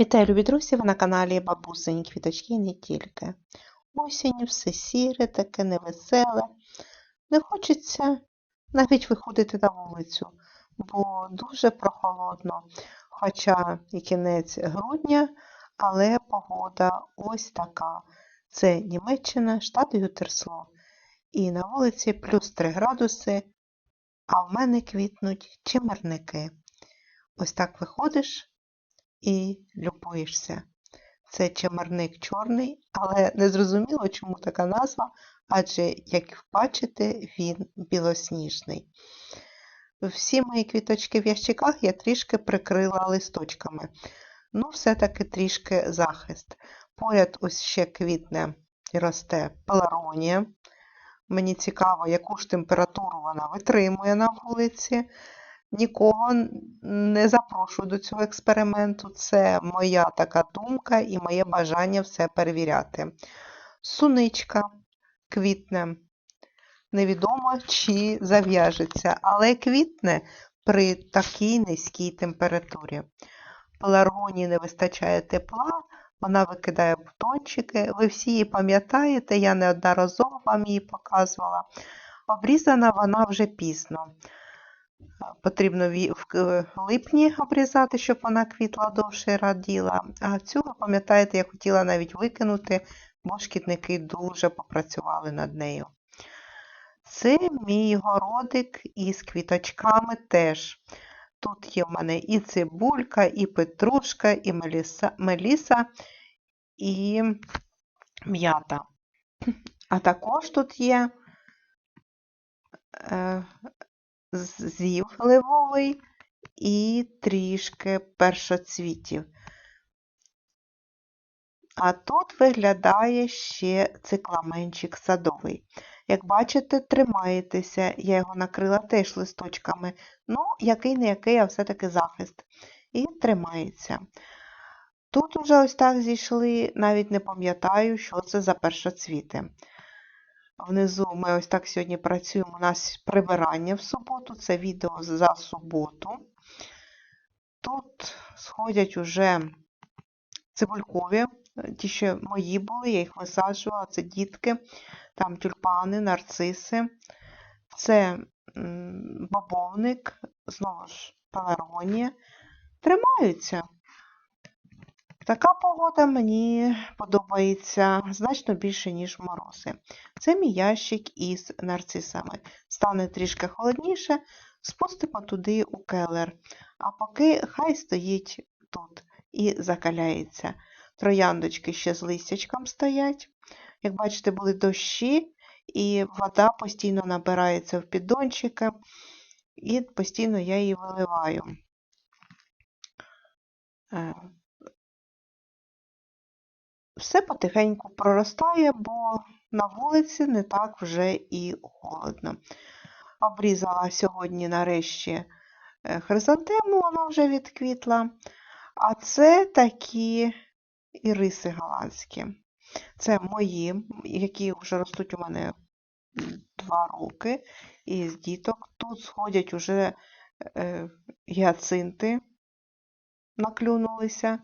Вітаю, любі друзі! Ви на каналі Бабусині Квіточки і не тільки. Осінь, все сіре, таке невеселе. Не хочеться навіть виходити на вулицю, бо дуже прохолодно. Хоча і кінець грудня, але погода ось така. Це Німеччина, штат Ютерсло. І на вулиці плюс 3 градуси, а в мене квітнуть чимерники. Ось так виходиш і любуєшся. Це чимерник чорний, але не зрозуміло, чому така назва, адже, як бачите, він білосніжний. Всі мої квіточки в ящиках я трішки прикрила листочками. Ну, все-таки трішки захист. Поряд ось ще квітне і росте пеларонія. Мені цікаво, яку ж температуру вона витримує на вулиці. Нікого не запрошую до цього експерименту. Це моя така думка і моє бажання все перевіряти. Суничка квітне. Невідомо, чи зав'яжеться, але квітне при такій низькій температурі. Пеларгонії не вистачає тепла, вона викидає бутончики. Ви всі її пам'ятаєте, я неодноразово вам її показувала. Обрізана вона вже пізно. Потрібно в липні обрізати, щоб вона квітла довше раділа. А цю, пам'ятаєте, я хотіла навіть викинути, бо шкідники дуже попрацювали над нею. Це мій городик із квіточками теж. Тут є в мене і цибулька, і петрушка, і меліса, меліса, і м'ята. А також тут є е, зів ливовий і трішки першоцвітів. А тут виглядає ще цикламенчик садовий. Як бачите, тримаєтеся, я його накрила теж листочками, ну, який не який, а все-таки захист. І тримається. Тут вже ось так зійшли, навіть не пам'ятаю, що це за першоцвіти. Внизу ми ось так сьогодні працюємо. У нас прибирання в суботу, це відео за суботу. Тут сходять уже цибулькові, ті, що мої були, я їх висаджувала, це дітки, там тюльпани, нарциси, це бабовник, знову ж пеларонія. Тримаються. Така погода мені подобається значно більше, ніж морози. Це мій ящик із нарцисами. Стане трішки холодніше, спустимо туди у келер. А поки хай стоїть тут і закаляється. Трояндочки ще з листячком стоять. Як бачите, були дощі, і вода постійно набирається в піддончики, і постійно я її виливаю. Все потихеньку проростає, бо на вулиці не так вже і холодно. Обрізала сьогодні нарешті е, хризантему, вона вже відквітла. А це такі іриси голландські. Це мої, які вже ростуть у мене два роки. І з діток. Тут сходять уже е, гіацинти, наклюнулися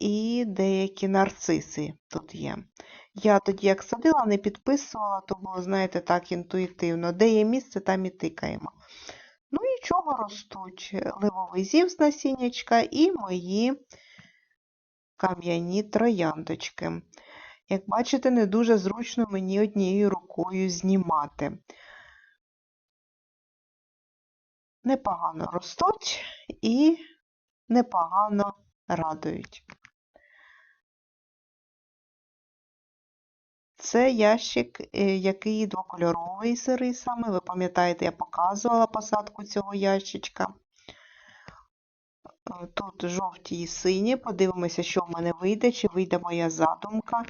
і деякі нарциси тут є. Я тоді, як садила, не підписувала, то було, знаєте, так інтуїтивно. Де є місце, там і тикаємо. Ну і чого ростуть? Ливовий зів з насіннячка і мої кам'яні трояндочки. Як бачите, не дуже зручно мені однією рукою знімати. Непогано ростуть і непогано радують. Це ящик, е, який двокольоровий з рисами. Ви пам'ятаєте, я показувала посадку цього ящичка. Е, тут жовті і сині. Подивимося, що в мене вийде, чи вийде моя задумка.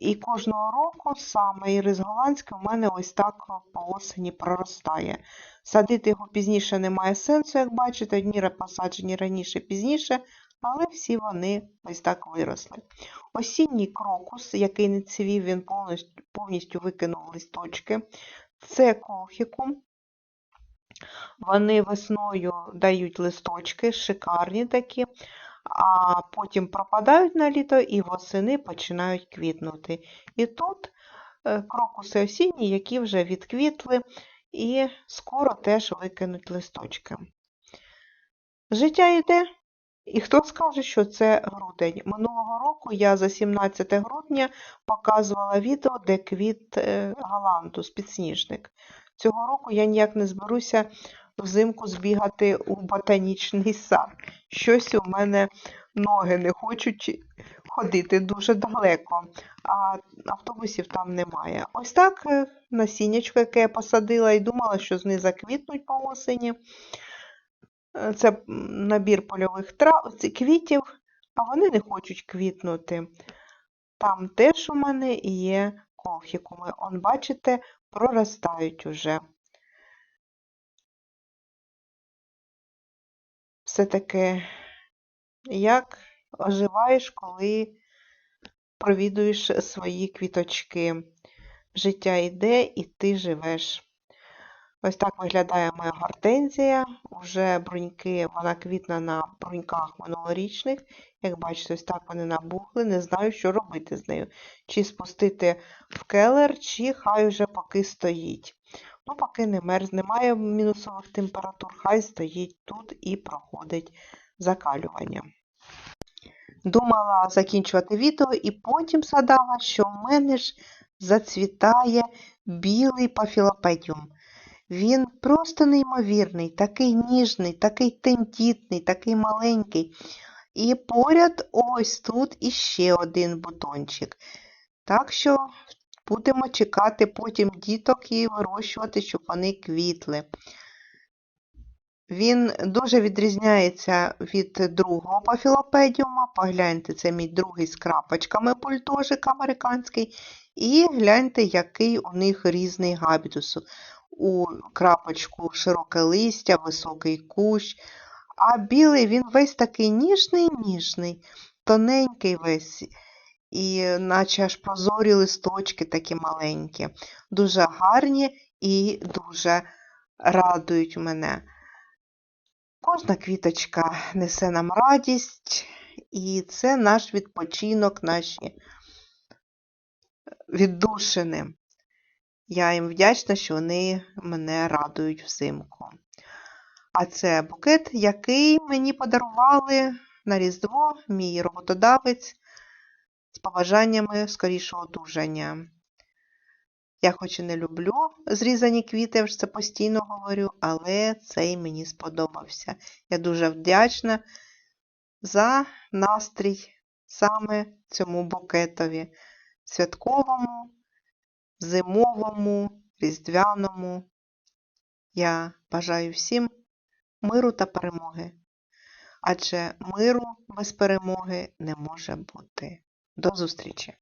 І кожного року саме ірис голландський у мене ось так по осені проростає. Садити його пізніше немає сенсу, як бачите, одні посаджені раніше пізніше, але всі вони ось так виросли. Осінній крокус, який не цвів, він повністю повністю викинув листочки. Це колхікум. Вони весною дають листочки, шикарні такі. а потім пропадають на літо і восени починають квітнути. І тут е, крокуси осінні, які вже відквітли і скоро теж викинуть листочки. Життя йде, і хто скаже, що це грудень. Минулого року я за 17 грудня показувала відео, де квіт е, галантус, підсніжник. Цього року я ніяк не зберуся взимку збігати у ботанічний сад. Щось у мене ноги не хочуть ходити дуже далеко, а автобусів там немає. Ось так е, насіннячко, яке я посадила і думала, що вони заквітнуть по осені. Е, Це набір польових трав, квітів, а вони не хочуть квітнути. Там теж у мене є колхікуми. Он, бачите, проростають уже. Все-таки, як оживаєш, коли провідуєш свої квіточки. Життя йде і ти живеш. Ось так виглядає моя гортензія. Уже бруньки, вона квітна на бруньках минулорічних. Як бачите, ось так вони набухли. Не знаю, що робити з нею. Чи спустити в келер, чи хай уже поки стоїть. Ну, поки не мерз, немає мінусових температур, хай стоїть тут і проходить закалювання. Думала закінчувати відео і потім згадала, що в мене ж зацвітає білий пафілопедіум. Він просто неймовірний, такий ніжний, такий тендітний, такий маленький. І поряд ось тут іще один бутончик. Так що будемо чекати потім діток і вирощувати, щоб вони квітли. Він дуже відрізняється від другого пафілопедіума. Погляньте, це мій другий з крапочками бульдожик американський. І гляньте, який у них різний габітус. У крапочку широке листя, високий кущ. А білий він весь такий ніжний-ніжний, тоненький весь. І наче аж прозорі листочки такі маленькі. Дуже гарні і дуже радують мене. Кожна квіточка несе нам радість, і це наш відпочинок, наші віддушини. Я їм вдячна, що вони мене радують взимку. А це букет, який мені подарували на Різдво, мій роботодавець, з побажаннями скорішого одужання. Я хоч і не люблю зрізані квіти, вже це постійно говорю, але цей мені сподобався. Я дуже вдячна за настрій саме цьому букетові святковому, зимовому, різдвяному. Я бажаю всім миру та перемоги. Адже миру без перемоги не може бути. До зустрічі!